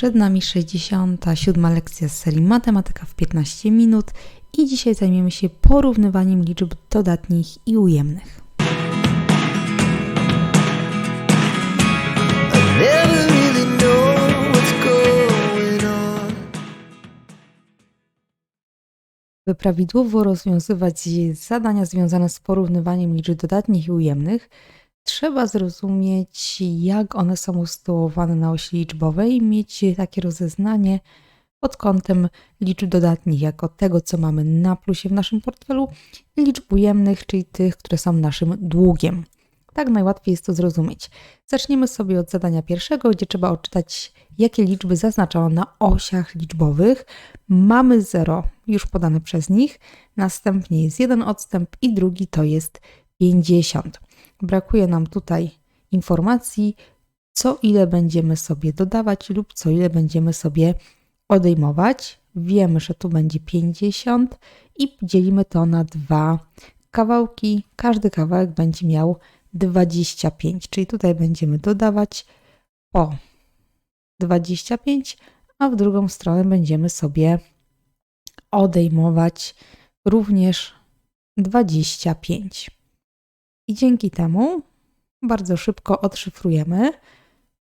Przed nami 67. lekcja z serii Matematyka w 15 minut i dzisiaj zajmiemy się porównywaniem liczb dodatnich i ujemnych. By prawidłowo rozwiązywać zadania związane z porównywaniem liczb dodatnich i ujemnych, trzeba zrozumieć, jak one są usytuowane na osi liczbowej i mieć takie rozeznanie pod kątem liczb dodatnich, jako tego, co mamy na plusie w naszym portfelu, i liczb ujemnych, czyli tych, które są naszym długiem. Tak najłatwiej jest to zrozumieć. Zaczniemy sobie od zadania pierwszego, gdzie trzeba odczytać, jakie liczby zaznaczono na osiach liczbowych. Mamy 0 już podane przez nich, następnie jest jeden odstęp i drugi to jest 50. Brakuje nam tutaj informacji, co ile będziemy sobie dodawać lub co ile będziemy sobie odejmować. Wiemy, że tu będzie 50 i dzielimy to na dwa kawałki. Każdy kawałek będzie miał 25, czyli tutaj będziemy dodawać po 25, a w drugą stronę będziemy sobie odejmować również 25. I dzięki temu bardzo szybko odszyfrujemy,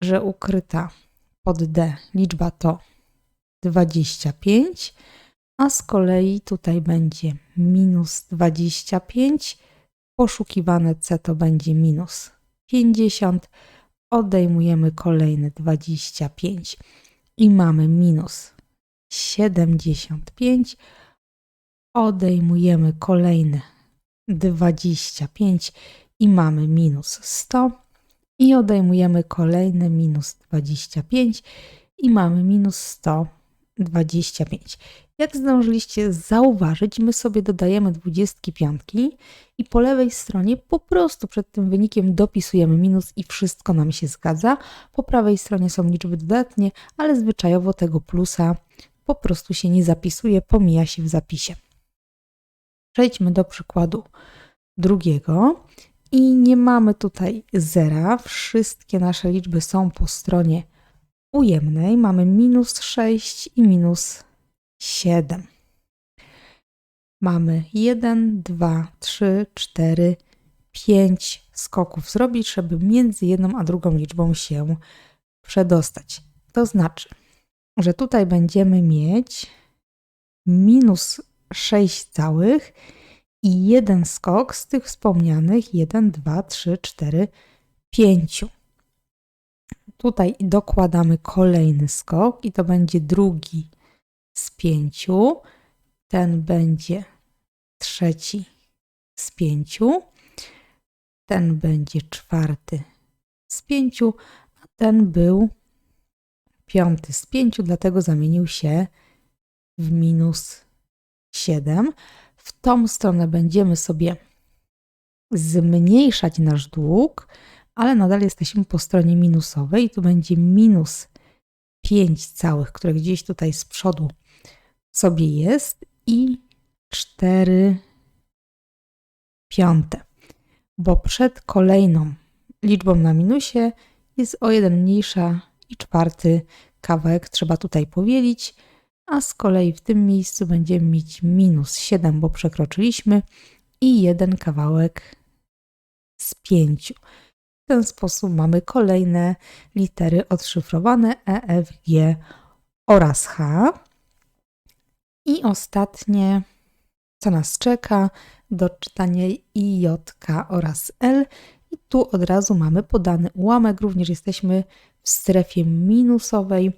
że ukryta pod D liczba to 25, a z kolei tutaj będzie minus 25, poszukiwane C to będzie minus 50, odejmujemy kolejne 25 i mamy minus 75, odejmujemy kolejne 25 i mamy minus 100 i odejmujemy kolejne minus 25 i mamy minus 125. Jak zdążyliście zauważyć, my sobie dodajemy 25 i po lewej stronie po prostu przed tym wynikiem dopisujemy minus i wszystko nam się zgadza. Po prawej stronie są liczby dodatnie, ale zwyczajowo tego plusa po prostu się nie zapisuje, pomija się w zapisie. Przejdźmy do przykładu drugiego i nie mamy tutaj zera. Wszystkie nasze liczby są po stronie ujemnej. Mamy minus 6 i minus 7. Mamy 1, 2, 3, 4, 5 skoków zrobić, żeby między jedną a drugą liczbą się przedostać. To znaczy, że tutaj będziemy mieć minus 6 całych i jeden skok z tych wspomnianych 1, 2, 3, 4, 5. Tutaj dokładamy kolejny skok i to będzie drugi z pięciu. Ten będzie trzeci z pięciu. Ten będzie czwarty z pięciu, a ten był piąty z pięciu, dlatego zamienił się w minus 7. W tą stronę będziemy sobie zmniejszać nasz dług, ale nadal jesteśmy po stronie minusowej. Tu będzie minus 5 całych, które gdzieś tutaj z przodu sobie jest i 4 piąte, bo przed kolejną liczbą na minusie jest o jeden mniejsza i czwarty kawałek trzeba tutaj powielić, a z kolei w tym miejscu będziemy mieć minus 7, bo przekroczyliśmy i jeden kawałek z 5. W ten sposób mamy kolejne litery odszyfrowane E, F, G oraz H. I ostatnie, co nas czeka, do czytania I, J, K oraz L. I tu od razu mamy podany ułamek, również jesteśmy w strefie minusowej.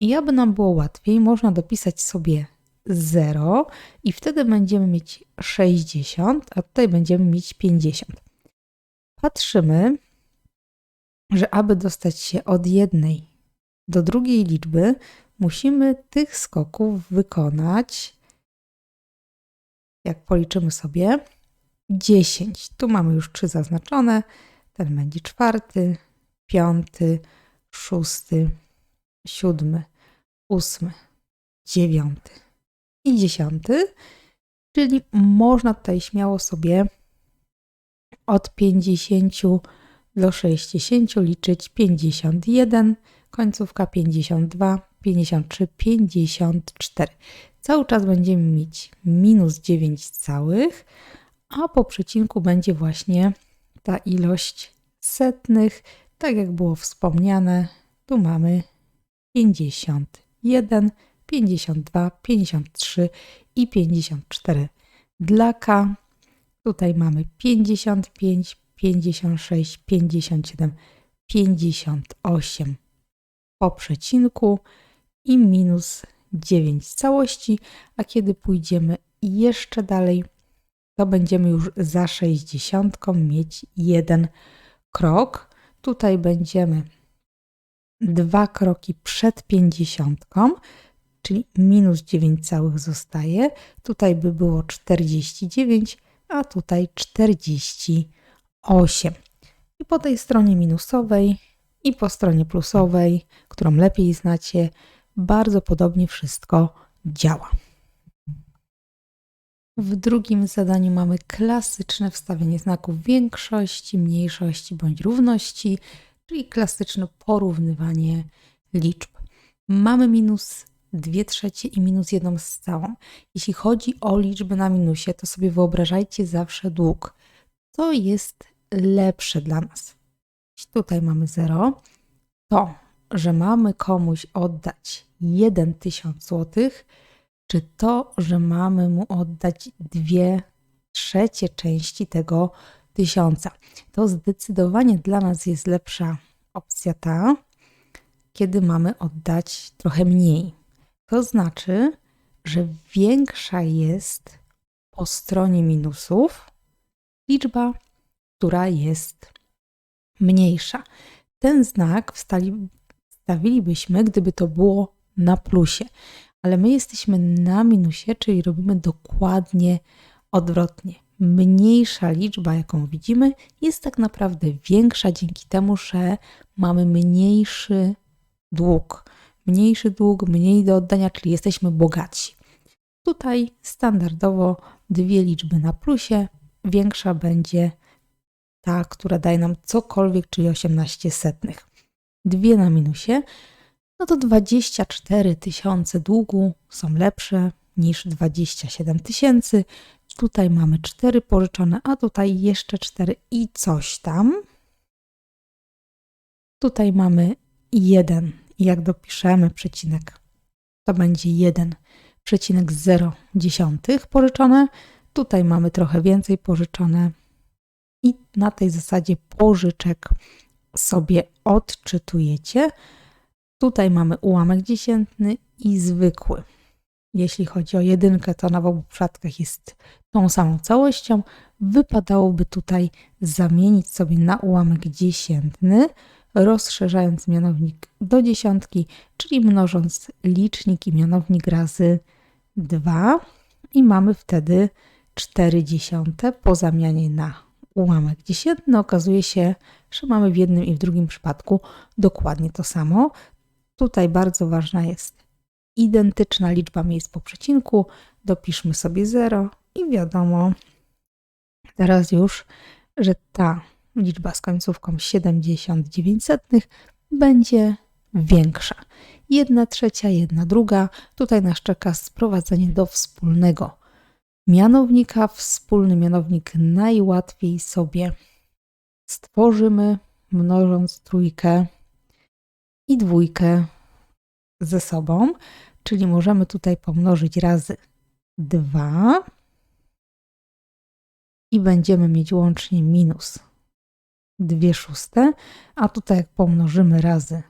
I aby nam było łatwiej, można dopisać sobie 0 i wtedy będziemy mieć 60, a tutaj będziemy mieć 50. Patrzymy, że aby dostać się od jednej do drugiej liczby, musimy tych skoków wykonać, jak policzymy sobie, 10. Tu mamy już 3 zaznaczone. Ten będzie czwarty, piąty, szósty, siódmy, ósmy, dziewiąty i dziesiąty. Czyli można tutaj śmiało sobie od 50 do 60 liczyć 51, końcówka 52, 53, 54. Cały czas będziemy mieć minus 9 całych, a po przecinku będzie właśnie ta ilość setnych, tak jak było wspomniane, tu mamy 51, 52, 53 i 54 dla K. Tutaj mamy 55, 56, 57, 58 po przecinku i minus 9 całości, a kiedy pójdziemy jeszcze dalej, to będziemy już za 60 mieć jeden krok. Tutaj będziemy dwa kroki przed 50, czyli minus 9 całych zostaje. Tutaj by było 49, a tutaj 48. I po tej stronie minusowej i po stronie plusowej, którą lepiej znacie, bardzo podobnie wszystko działa. W drugim zadaniu mamy klasyczne wstawienie znaków większości, mniejszości bądź równości, czyli klasyczne porównywanie liczb. Mamy minus 2 trzecie i minus 1 z całą. Jeśli chodzi o liczby na minusie, to sobie wyobrażajcie zawsze dług. To jest lepsze dla nas. Jeśli tutaj mamy 0, to, że mamy komuś oddać 1 tysiąc złotych, czy to, że mamy mu oddać 2 trzecie części tego tysiąca. To zdecydowanie dla nas jest lepsza opcja ta, kiedy mamy oddać trochę mniej. To znaczy, że większa jest po stronie minusów liczba, która jest mniejsza. Ten znak wstali, wstawilibyśmy, gdyby to było na plusie, ale my jesteśmy na minusie, czyli robimy dokładnie odwrotnie. Mniejsza liczba, jaką widzimy, jest tak naprawdę większa dzięki temu, że mamy mniejszy dług. Mniejszy dług, mniej do oddania, czyli jesteśmy bogatsi. Tutaj standardowo dwie liczby na plusie, większa będzie ta, która daje nam cokolwiek, czyli 18 setnych. Dwie na minusie, no to 24 tysiące długu są lepsze niż 27 tysięcy. Tutaj mamy 4 pożyczone, a tutaj jeszcze 4 i coś tam. Tutaj mamy 1. I jak dopiszemy przecinek, to będzie 1,0 pożyczone. Tutaj mamy trochę więcej pożyczone. I na tej zasadzie pożyczek sobie odczytujecie. Tutaj mamy ułamek dziesiętny i zwykły. Jeśli chodzi o jedynkę, to na obu przypadkach jest tą samą całością. Wypadałoby tutaj zamienić sobie na ułamek dziesiętny, rozszerzając mianownik do dziesiątki, czyli mnożąc licznik i mianownik razy 2 i mamy wtedy 4 dziesiąte po zamianie na ułamek dziesiętny. Okazuje się, że mamy w jednym i w drugim przypadku dokładnie to samo. Tutaj bardzo ważna jest identyczna liczba miejsc po przecinku. Dopiszmy sobie 0 i wiadomo teraz już, że ta liczba z końcówką 79 setnych będzie większa. Jedna trzecia, jedna druga. Tutaj nas czeka sprowadzenie do wspólnego mianownika. Wspólny mianownik najłatwiej sobie stworzymy, mnożąc trójkę i dwójkę ze sobą, czyli możemy tutaj pomnożyć razy 2 i będziemy mieć łącznie minus 2 szóste, a tutaj jak pomnożymy razy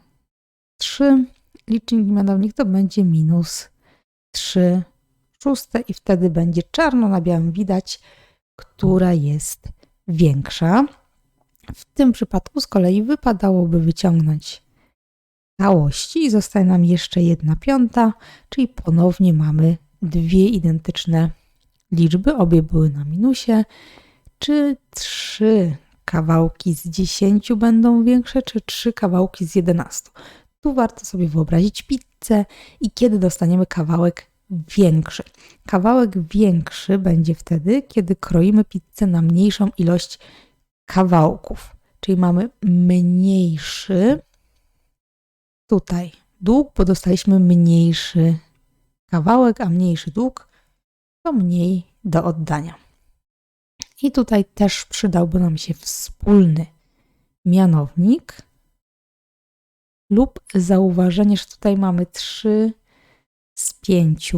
3, licznik mianownik to będzie minus 3 szóste i wtedy będzie czarno na białym widać, która jest większa. W tym przypadku z kolei wypadałoby wyciągnąć całości i zostaje nam jeszcze jedna piąta, czyli ponownie mamy dwie identyczne liczby, obie były na minusie. Czy trzy kawałki z 10 będą większe, czy trzy kawałki z 11? Tu warto sobie wyobrazić pizzę i kiedy dostaniemy kawałek większy. Kawałek większy będzie wtedy, kiedy kroimy pizzę na mniejszą ilość kawałków, czyli mamy mniejszy tutaj dług, bo dostaliśmy mniejszy kawałek, a mniejszy dług to mniej do oddania. I tutaj też przydałby nam się wspólny mianownik lub zauważenie, że tutaj mamy 3 z 5.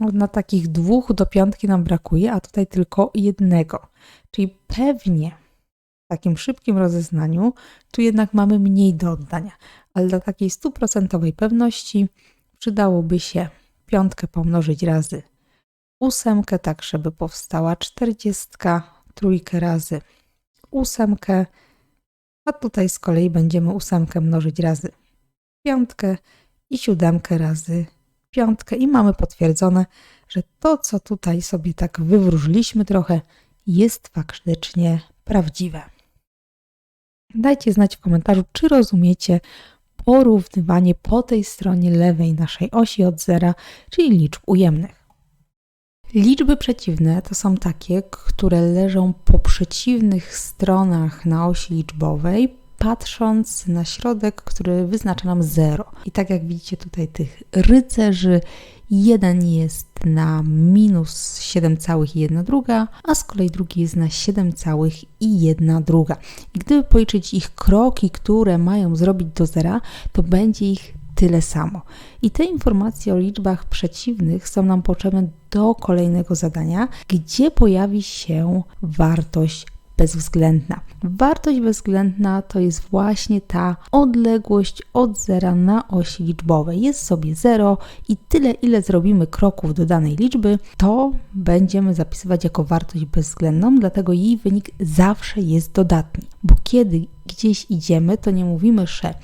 Na takich dwóch do piątki nam brakuje, a tutaj tylko jednego. Czyli pewnie w takim szybkim rozeznaniu tu jednak mamy mniej do oddania, ale dla takiej stuprocentowej pewności przydałoby się piątkę pomnożyć razy ósemkę, tak żeby powstała czterdziestka, trójkę razy ósemkę, a tutaj z kolei będziemy ósemkę mnożyć razy piątkę i siódemkę razy piątkę i mamy potwierdzone, że to, co tutaj sobie tak wywróżyliśmy trochę, jest faktycznie prawdziwe. Dajcie znać w komentarzu, czy rozumiecie porównywanie po tej stronie lewej naszej osi od zera, czyli liczb ujemnych. Liczby przeciwne to są takie, które leżą po przeciwnych stronach na osi liczbowej, patrząc na środek, który wyznacza nam 0. I tak jak widzicie tutaj tych rycerzy, jeden jest na minus 7,1 druga, a z kolei drugi jest na 7,1 druga. I gdyby policzyć ich kroki, które mają zrobić do zera, to będzie ich tyle samo. I te informacje o liczbach przeciwnych są nam potrzebne do kolejnego zadania, gdzie pojawi się wartość bezwzględna. Wartość bezwzględna to jest właśnie ta odległość od zera na osi liczbowej. Jest sobie 0 i tyle, ile zrobimy kroków do danej liczby, to będziemy zapisywać jako wartość bezwzględną, dlatego jej wynik zawsze jest dodatni. Bo kiedy gdzieś idziemy, to nie mówimy, że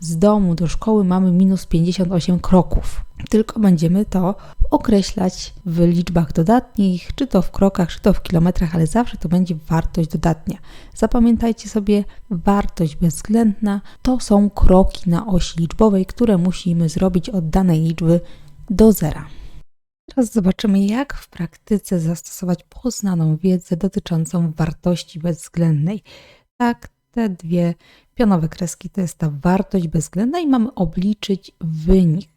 z domu do szkoły mamy minus 58 kroków, tylko będziemy to określać w liczbach dodatnich, czy to w krokach, czy to w kilometrach, ale zawsze to będzie wartość dodatnia. Zapamiętajcie sobie, wartość bezwzględna to są kroki na osi liczbowej, które musimy zrobić od danej liczby do zera. Teraz zobaczymy, jak w praktyce zastosować poznaną wiedzę dotyczącą wartości bezwzględnej. Tak, te dwie pionowe kreski to jest ta wartość bezwzględna i mamy obliczyć wynik,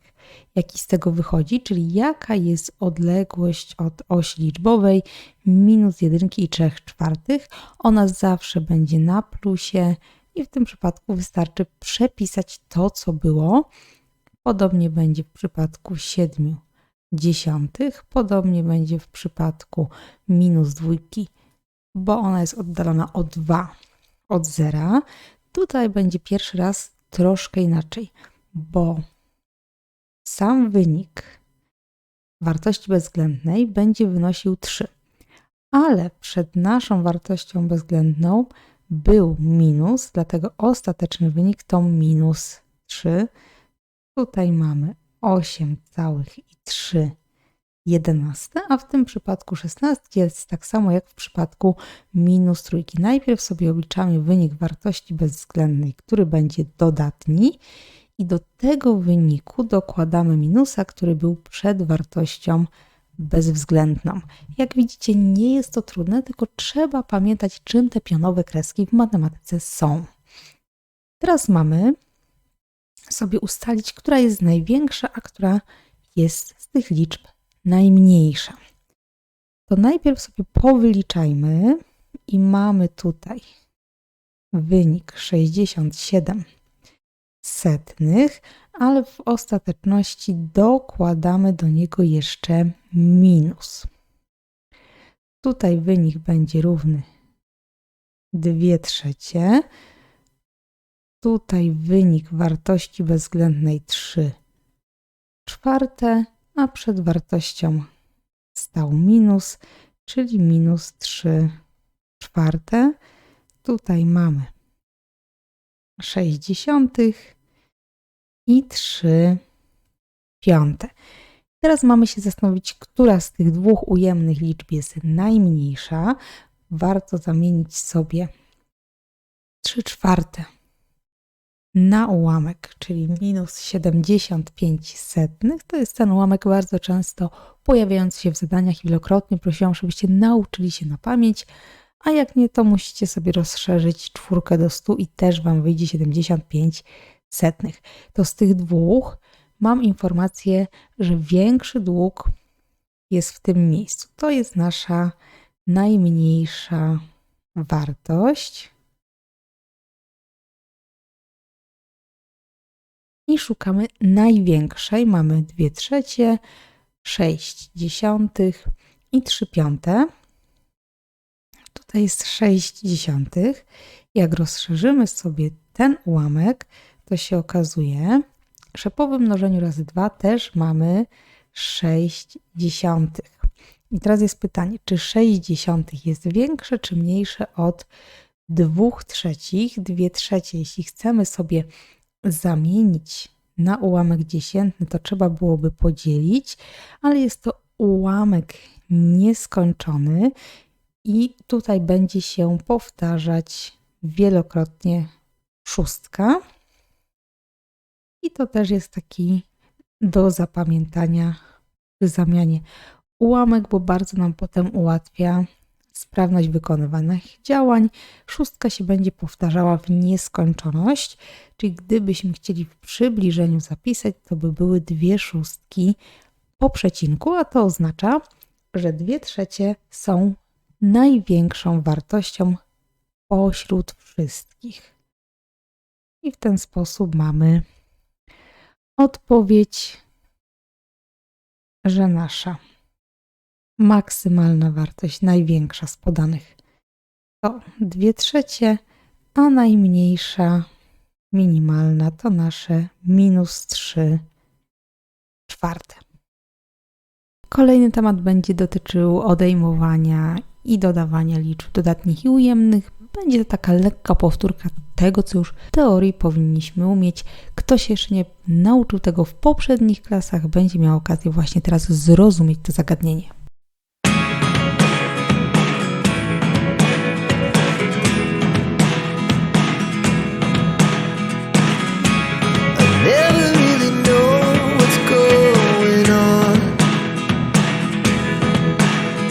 jaki z tego wychodzi, czyli jaka jest odległość od osi liczbowej minus 1 i 3 czwartych. Ona zawsze będzie na plusie i w tym przypadku wystarczy przepisać to, co było. Podobnie będzie w przypadku 7 dziesiątych, podobnie będzie w przypadku minus dwójki, bo ona jest oddalona o 2 od zera. Tutaj będzie pierwszy raz troszkę inaczej, bo sam wynik wartości bezwzględnej będzie wynosił 3, ale przed naszą wartością bezwzględną był minus, dlatego ostateczny wynik to minus 3. Tutaj mamy 8,3 11, a w tym przypadku 16 jest tak samo jak w przypadku minus trójki. Najpierw sobie obliczamy wynik wartości bezwzględnej, który będzie dodatni i do tego wyniku dokładamy minusa, który był przed wartością bezwzględną. Jak widzicie, nie jest to trudne, tylko trzeba pamiętać, czym te pionowe kreski w matematyce są. Teraz mamy sobie ustalić, która jest największa, a która jest z tych liczb najmniejsza. To najpierw sobie powyliczajmy i mamy tutaj wynik 67 setnych, ale w ostateczności dokładamy do niego jeszcze minus. Tutaj wynik będzie równy 2 trzecie. Tutaj wynik wartości bezwzględnej 3 czwarte a przed wartością stał minus, czyli minus 3 czwarte. Tutaj mamy 60 i 3 piąte. Teraz mamy się zastanowić, która z tych dwóch ujemnych liczb jest najmniejsza. Warto zamienić sobie 3 czwarte na ułamek, czyli minus 75 setnych. To jest ten ułamek bardzo często pojawiający się w zadaniach. Wielokrotnie prosiłam, żebyście nauczyli się na pamięć, a jak nie, to musicie sobie rozszerzyć czwórkę do 100 i też Wam wyjdzie 75 setnych. To z tych dwóch mam informację, że większy dług jest w tym miejscu. To jest nasza najmniejsza wartość. I szukamy największej. Mamy 2 trzecie, 6 dziesiątych i 3 piąte. Tutaj jest 6 dziesiątych. Jak rozszerzymy sobie ten ułamek, to się okazuje, że po wymnożeniu razy 2 też mamy 6 dziesiątych. I teraz jest pytanie, czy 6 dziesiątych jest większe czy mniejsze od 2 trzecich? 2 trzecie, jeśli chcemy sobie zamienić na ułamek dziesiętny, to trzeba byłoby podzielić, ale jest to ułamek nieskończony i tutaj będzie się powtarzać wielokrotnie szóstka. I to też jest taki do zapamiętania przy zamianie ułamek, bo bardzo nam potem ułatwia sprawność wykonywanych działań. Szóstka się będzie powtarzała w nieskończoność, czyli gdybyśmy chcieli w przybliżeniu zapisać, to by były dwie szóstki po przecinku, a to oznacza, że dwie trzecie są największą wartością pośród wszystkich. I w ten sposób mamy odpowiedź, że nasza maksymalna wartość, największa z podanych, to 2 trzecie, a najmniejsza, minimalna to nasze minus 3 czwarte. Kolejny temat będzie dotyczył odejmowania i dodawania liczb dodatnich i ujemnych. Będzie to taka lekka powtórka tego, co już w teorii powinniśmy umieć. Kto się jeszcze nie nauczył tego w poprzednich klasach, będzie miał okazję właśnie teraz zrozumieć to zagadnienie.